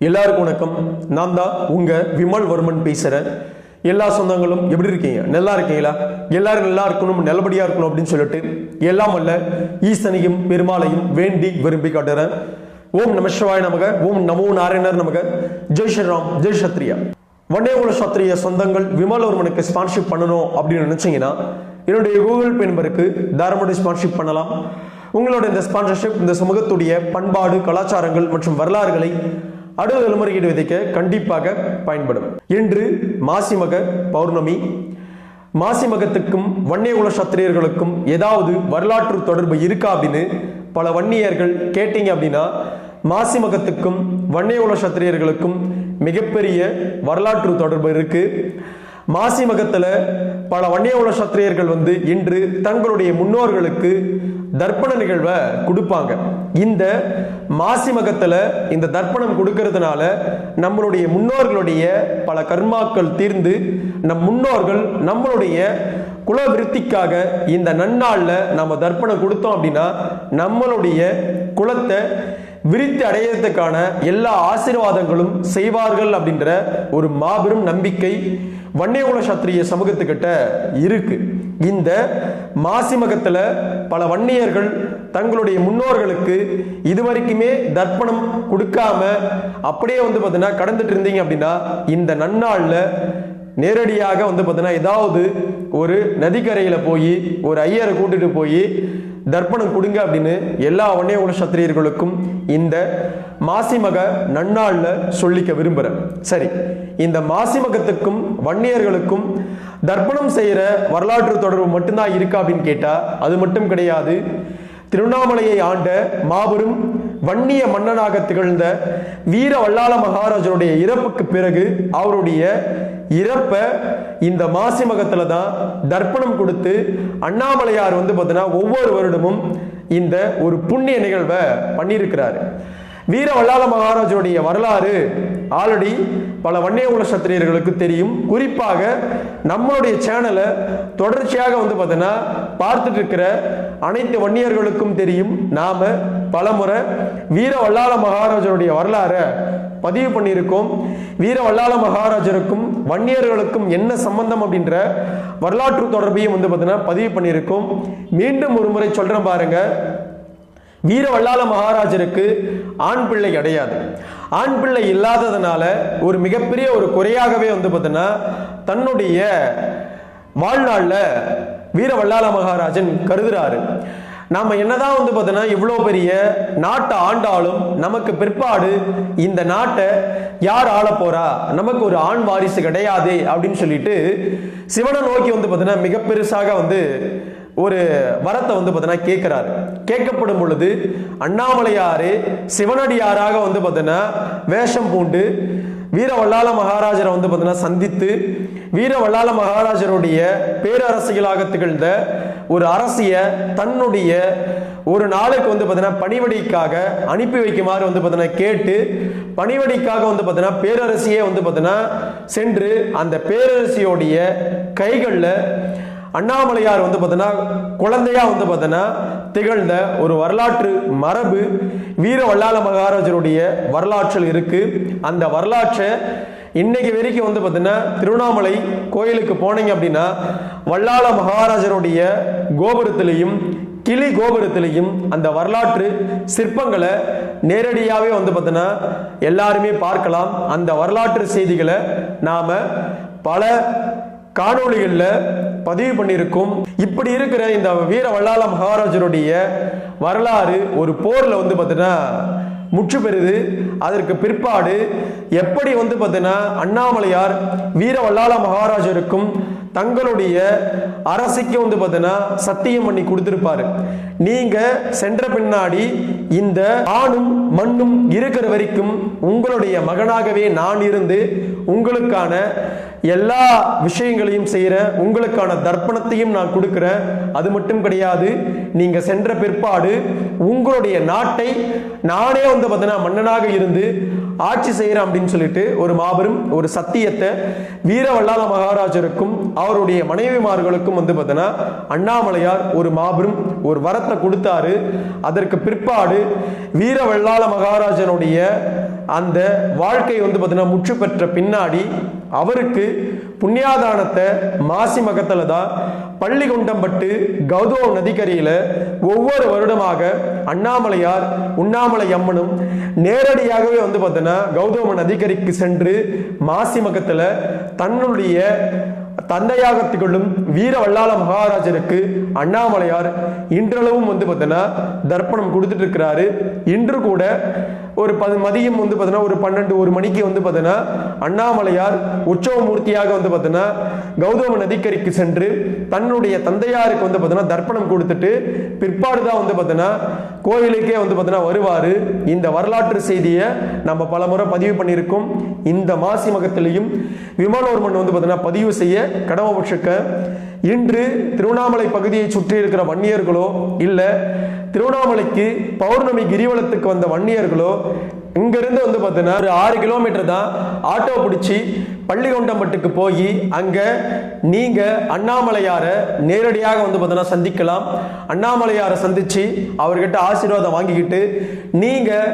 எல்லாருக்கும் வணக்கம். நான் தான் உங்கள் விமல் வர்மன் பேசுகிறேன் எல்லா சொந்தங்களும் எப்படி இருக்கீங்க? நல்லா இருக்கீங்களா? எல்லாரும் நல்லா இருக்கணும் நல்லபடியாக இருக்கணும் அப்படின்னு சொல்லிட்டு எல்லாம் அல்ல ஈசனையும் பெருமாளையும் வேண்டி விரும்பி காட்டுறேன். ஓம் நம சிவாய நமக ஓம் நமோ நாராயணர் நமக. ஜெய் ஸ்ரீராம் ஜெய் சத்ரியா வண்டேகுல சத்ரிய சொந்தங்கள் விமல் வர்மனுக்கு ஸ்பான்ஷிப் பண்ணணும் அப்படின்னு நினச்சிங்கன்னா என்னுடைய கூகுள் பே நம்பருக்கு தாராளமாக ஸ்பான்ஷிப் பண்ணலாம். உங்களோட இந்த ஸ்பான்சர்ஷிப் இந்த சமூகத்துடைய பண்பாடு கலாச்சாரங்கள் மற்றும் வரலாறுகளை அடுத்த தலைமுறையீடு விதைக்க கண்டிப்பாக பயன்படும். இன்று மாசிமக பௌர்ணமி. மாசிமகத்துக்கும் வன்னியகுல சத்திரியர்களுக்கும் ஏதாவது வரலாற்று தொடர்பு இருக்கா அப்படின்னு பல வன்னியர்கள் கேட்டீங்க அப்படின்னா மாசிமகத்துக்கும் வன்னியகுல சத்திரியர்களுக்கும் மிகப்பெரிய வரலாற்று தொடர்பு இருக்கு. மாசிமகத்துல பல வன்னியகுல சத்திரியர்கள் வந்து இன்று தங்களுடைய முன்னோர்களுக்கு தர்ப்பண நிகழ்வை கொடுப்பாங்க. இந்த மாசிமகத்தில் இந்த தர்ப்பணம் கொடுக்கறதுனால நம்மளுடைய முன்னோர்களுடைய பல கர்மாக்கள் தீர்ந்து நம் முன்னோர்கள் நம்மளுடைய குல விருத்திக்காக இந்த நன்னாளில் நம்ம தர்ப்பணம் கொடுத்தோம் அப்படின்னா நம்மளுடைய குலத்தை விரித்து அடையறதுக்கான எல்லா ஆசீர்வாதங்களும் செய்வார்கள் அப்படின்ற ஒரு மாபெரும் நம்பிக்கை வன்னியகுல சத்திரிய சமூகத்துக்கிட்ட இருக்கு. இந்த மாசிமகத்துல பல வன்னியர்கள் தங்களுடைய முன்னோர்களுக்கு இது வரைக்குமே தர்ப்பணம் கொடுக்காம அப்படியே வந்து பார்த்தீங்கன்னா கடந்துட்டு இருந்தீங்க அப்படின்னா இந்த நன்னாளில் நேரடியாக வந்து பார்த்தீங்கன்னா ஏதாவது ஒரு நதிக்கரையில் போய் ஒரு ஐயரை கூட்டிட்டு போய் தர்ப்பணம் கொடுங்க அப்படின்னு எல்லா வன்னியகுல சத்திரியர்களுக்கும் இந்த மாசிமக நன்னாளில் சொல்லிக்க விரும்புகிறேன் சரி இந்த மாசிமகத்துக்கும் வன்னியர்களுக்கும் தர்ப்பணம் செய்கிற வரலாற்று தொடர்பு மட்டும்தான் இருக்கா அப்படின்னு கேட்டால் அது மட்டும் கிடையாது. திருவண்ணாமலையை ஆண்ட மாபெரும் வன்னிய மன்னனாக திகழ்ந்த வீர வல்லாள மகாராஜனுடைய இறப்புக்கு பிறகு அவருடைய இறப்ப இந்த மாசிமகத்துல தான் தர்ப்பணம் கொடுத்து அண்ணாமலையார் வந்து பார்த்தீங்கன்னா ஒவ்வொரு வருடமும் இந்த ஒரு புண்ணிய நிகழ்வை பண்ணியிருக்கிறாரு. வீர வல்லாள மகாராஜனுடைய வரலாறு ஆல்ரெடி பல வன்னியகுல சத்திரியர்களுக்கு தெரியும். குறிப்பாக நம்மளுடைய சேனலை தொடர்ச்சியாக வந்து பார்த்தீங்கன்னா பார்த்துட்டு இருக்கிற அனைத்து வன்னியர்களுக்கும் தெரியும். நாம பலமுறை வீர வல்லாள மகாராஜனுடைய வரலாறை பதிவு பண்ணியிருக்கோம். வீர வல்லாள மகாராஜருக்கும் வன்னியர்களுக்கும் என்ன சம்பந்தம் அப்படின்ற வரலாற்று தொடர்பையும் வந்து பார்த்தீங்கன்னா பதிவு பண்ணியிருக்கோம். மீண்டும் ஒரு முறை சொல்கிறேன் பாருங்க. வீர வல்லாள மகாராஜருக்கு ஆண் பிள்ளை கிடையாது. ஆண் பிள்ளை இல்லாததுனால ஒரு மிகப்பெரிய ஒரு குறையாகவே வந்து பார்த்தீங்கன்னா தன்னுடைய வாழ்நாளில் வீர வல்லாள மகாராஜன் கருதுறாரு. நாம் என்னதான் வந்து பார்த்தோன்னா இவ்வளோ பெரிய நாட்டை ஆண்டாலும் நமக்கு பிற்பாடு இந்த நாட்டை யார் ஆள போறா? நமக்கு ஒரு ஆண் வாரிசு கிடையாது அப்படின்னு சொல்லிட்டு சிவனை நோக்கி வந்து பார்த்தீங்கன்னா மிக பெருசாக வந்து ஒரு வரத்தை வந்து பார்த்தீங்கன்னா கேட்கிறாரு. கேட்கப்படும் பொழுது அண்ணாமலையாரு சிவனடியாராக வந்து பார்த்தீங்கன்னா வேஷம் பூண்டு வீர வல்லாள மகாராஜரை வந்து பார்த்தீங்கன்னா சந்தித்து வீர வல்லாள மகாராஜருடைய பேரரசியலாக திகழ்ந்த ஒரு அரசிய தன்னுடைய ஒரு நாளுக்கு வந்து பார்த்தீங்கன்னா பணிவடிக்காக அனுப்பி வைக்குமாறு வந்து பார்த்தீங்கன்னா கேட்டு பணிவடிக்காக வந்து பார்த்தீங்கன்னா பேரரசியே வந்து பார்த்தீங்கன்னா சென்று அந்த பேரரசியோடைய கைகளில் அண்ணாமலையார் வந்து பார்த்தீங்கன்னா குழந்தையா வந்து பார்த்தீங்கன்னா திகழ்ந்த ஒரு வரலாற்று மரபு வீர வல்லாள மகாராஜருடைய வரலாற்றில் இருக்கு. அந்த வரலாற்றை இன்னைக்கு வரைக்கும் வந்து பார்த்தீங்கன்னா திருவண்ணாமலை கோயிலுக்கு போனீங்க அப்படின்னா வல்லாள மகாராஜருடைய கோபுரத்திலையும் கிளி கோபுரத்திலையும் அந்த வரலாற்று சிற்பங்களை நேரடியாகவே வந்து பார்த்தீங்கன்னா எல்லாருமே பார்க்கலாம். அந்த வரலாற்று செய்திகளை நாம் பல காணொளிகளில் பதிவு பண்ணியிருக்கும். இப்படி இருக்கிற இந்த வீர வல்லால மகாராஜருடைய வரலாறு ஒரு போரில் வந்து பார்த்தீங்கன்னா முற்று பெறுது. அதற்கு பிற்பாடு எப்படி வந்து பார்த்தீங்கன்னா அண்ணாமலையார் வீர வல்லால மகாராஜருக்கும் தங்களுடைய அரசுக்கு வந்து பார்த்தீங்கன்னா சத்தியம் பண்ணி கொடுத்துருப்பாரு. நீங்க சென்ற பின்னாடி இந்த ஆணும் மண்ணும் இருக்கிற வரைக்கும் உங்களுடைய மகனாகவே நான் இருந்து உங்களுக்கான எல்லா விஷயங்களையும் செய்கிற உங்களுக்கான தர்ப்பணத்தையும் நான் கொடுக்குறேன் அது மட்டும் கிடையாது. நீங்கள் சென்ற பிற்பாடு உங்களுடைய நாட்டை நானே வந்து பார்த்தீங்கன்னா மன்னனாக இருந்து ஆட்சி செய்கிறேன் அப்படின்னு சொல்லிட்டு ஒரு மாபெரும் ஒரு சத்தியத்தை வீரவல்லாள மகாராஜருக்கும் அவருடைய மனைவிமார்களுக்கும் வந்து பார்த்தீங்கன்னா அண்ணாமலையார் ஒரு மாபெரும் ஒரு வரத்தை கொடுத்தாரு. அதற்கு பிற்பாடு வீரவல்லாள மகாராஜனுடைய அந்த வாழ்க்கை வந்து பார்த்தீங்கன்னா முற்று பெற்ற பின்னாடி அவருக்கு புண்ணியாதானத்தை மாசி மகத்தில் தான் பள்ளிகொண்டம்பட்டு கௌதம நதிக்கரையில் ஒவ்வொரு வருடமாக அண்ணாமலையார் உண்ணாமலை அம்மனும் நேரடியாகவே வந்து பார்த்தோன்னா கௌதம நதிக்கரைக்கு சென்று மாசி மகத்தில் தன்னுடைய தந்தையாக திகழும் வீர வல்லாள மகாராஜருக்கு அண்ணாமலையார் இன்றளவும் வந்து பார்த்தோன்னா தர்ப்பணம் கொடுத்துட்டு இருக்கிறாரு. இன்று கூட ஒரு பது மதியம் வந்து பார்த்தீங்கன்னா ஒரு பன்னெண்டு ஒரு மணிக்கு வந்து பார்த்தீங்கன்னா அண்ணாமலையார் உற்சவ மூர்த்தியாக வந்து பார்த்தீங்கன்னா கௌதம நதிக்கரைக்கு சென்று தன்னுடைய தந்தையாருக்கு வந்து பார்த்தீங்கன்னா தர்ப்பணம் கொடுத்துட்டு பிற்பாடு தான் வந்து பார்த்தீங்கன்னா கோயிலுக்கே வந்து பார்த்தீங்கன்னா வருவார். இந்த வரலாற்று செய்தியை நம்ம பல முறை பதிவு பண்ணியிருக்கோம். இந்த மாசி மகத்திலையும் விமானோர்மன் வந்து பார்த்தீங்கன்னா பதிவு செய்ய கடமைப்பட்டிருக்க இன்று திருவண்ணாமலை பகுதியை சுற்றி இருக்கிற வன்னியர்களோ இல்லை திருவண்ணாமலைக்கு பௌர்ணமி கிரிவலத்துக்கு வந்த வன்னியர்களோ இங்கிருந்து வந்து பார்த்தீங்கன்னா ஒரு ஆறு கிலோமீட்டர் தான் ஆட்டோ பிடிச்சி பள்ளிகொண்டம்பட்டுக்கு போய் அங்கே நீங்கள் அண்ணாமலையாரை நேரடியாக வந்து பார்த்தோன்னா சந்திக்கலாம். அண்ணாமலையாரை சந்தித்து அவர்கிட்ட ஆசீர்வாதம் வாங்கிக்கிட்டு நீங்கள்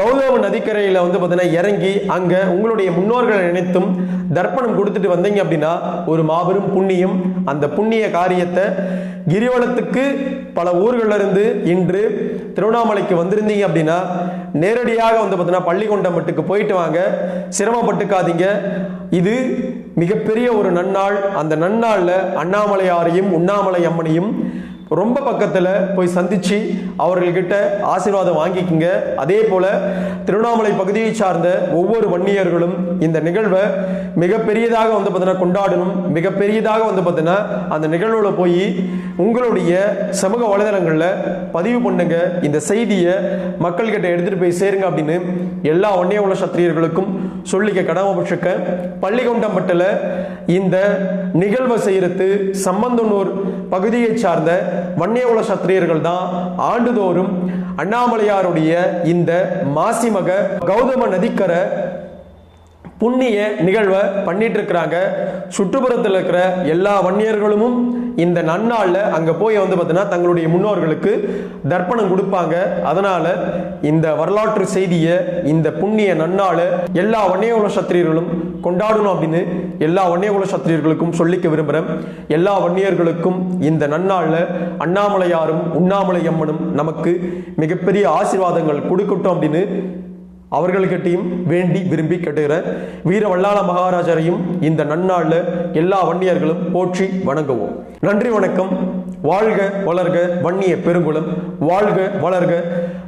கௌதம நதிக்கரையில் வந்து பார்த்தீங்கன்னா இறங்கி அங்கே உங்களுடைய முன்னோர்களை நினைத்தும் தர்ப்பணம் கொடுத்துட்டு வந்தீங்க அப்படின்னா ஒரு மாபெரும் புண்ணியம். அந்த புண்ணிய காரியத்தை கிரிவலத்துக்கு பல ஊர்களிலிருந்து இன்று திருவண்ணாமலைக்கு வந்திருந்தீங்க அப்படின்னா நேரடியாக வந்து பார்த்தீங்கன்னா பள்ளிகொண்டம்பட்டுக்கு போயிட்டு வாங்க. சிரமப்பட்டுக்காதீங்க. இது மிகப்பெரிய ஒரு நன்னாள். அந்த நன்னாளில் அண்ணாமலையாரையும் உண்ணாமலை அம்மனையும் ரொம்ப பக்கத்தில் போய் சந்தித்து அவர்கள்கிட்ட ஆசீர்வாதம் வாங்கிக்கிங்க. அதே போல் திருவண்ணாமலை பகுதியை சார்ந்த ஒவ்வொரு வன்னியர்களும் இந்த நிகழ்வை மிகப்பெரியதாக வந்து பார்த்தீங்கன்னா கொண்டாடணும். மிகப்பெரியதாக வந்து பார்த்தீங்கன்னா அந்த நிகழ்வில் போய் உங்களுடைய சமூக வலைதளங்களில் பதிவு பண்ணுங்க. இந்த செய்தியை மக்கள்கிட்ட எடுத்துகிட்டு போய் சேருங்க அப்படின்னு எல்லா வன்னிய உள்ள சத்திரியர்களுக்கும் சொல்லிக்க கடமைப்பட்டிருக்க பள்ளிகொண்டம்பட்டில் இந்த நிகழ்வை செய்கிறது சம்பந்தனூர் பகுதியை சார்ந்த வன்னியகுல சத்திரியர்கள் தான் ஆண்டுதோறும் அண்ணாமலையாருடைய இந்த மாசிமக கௌதம நதிக்கரை புண்ணிய நிகழ்வை பண்ணிட்டு இருக்கிறாங்க சுற்றுப்புறத்தில் இருக்கிற எல்லா வன்னியர்களும் இந்த நன்னாளில் அங்கே போய் வந்து பார்த்தீங்கன்னா தங்களுடைய முன்னோர்களுக்கு தர்ப்பணம் கொடுப்பாங்க. அதனால இந்த வரலாற்று செய்தியை இந்த புண்ணிய நன்னாளை எல்லா வன்னியகுல சத்திரியர்களும் கொண்டாடணும் அப்படின்னு எல்லா வன்னியகுல சத்திரியர்களுக்கும் சொல்லிக்க விரும்புகிறேன் எல்லா வன்னியர்களுக்கும் இந்த நன்னாளில் அண்ணாமலையாரும் உண்ணாமலை அம்மனும் நமக்கு மிகப்பெரிய ஆசீர்வாதங்கள் கொடுக்கட்டும் அப்படின்னு அவர்கள்கிட்டையும் வேண்டி விரும்பி கட்டுகிற வீர வல்லாள மகாராஜரையும் இந்த நன்னாளில் எல்லா வன்னியர்களும் போற்றி வணங்குவோம். நன்றி வணக்கம். வாழ்க வளர்க வன்னிய பெருங்குளம். வாழ்க வளர்க.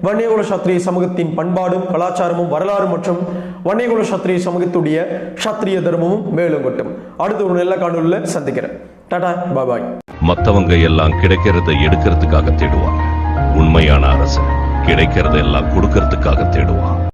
வன்னியகுல சத்திரிய சமூகத்தின் பண்பாடும் கலாச்சாரமும் வரலாறு மற்றும் வன்னியகுல சத்திரிய சமூகத்துடைய சத்திரிய தர்மமும் மேலும் கொட்டும். அடுத்த ஒரு நல்ல காணொலியில் சந்திக்கிறேன். டாடா பாய் மற்றவங்க எல்லாம் கிடைக்கிறத எடுக்கிறதுக்காக தேடுவாங்க. உண்மையான அரசு கிடைக்கிறத எல்லாம் கொடுக்கறதுக்காக தேடுவான்.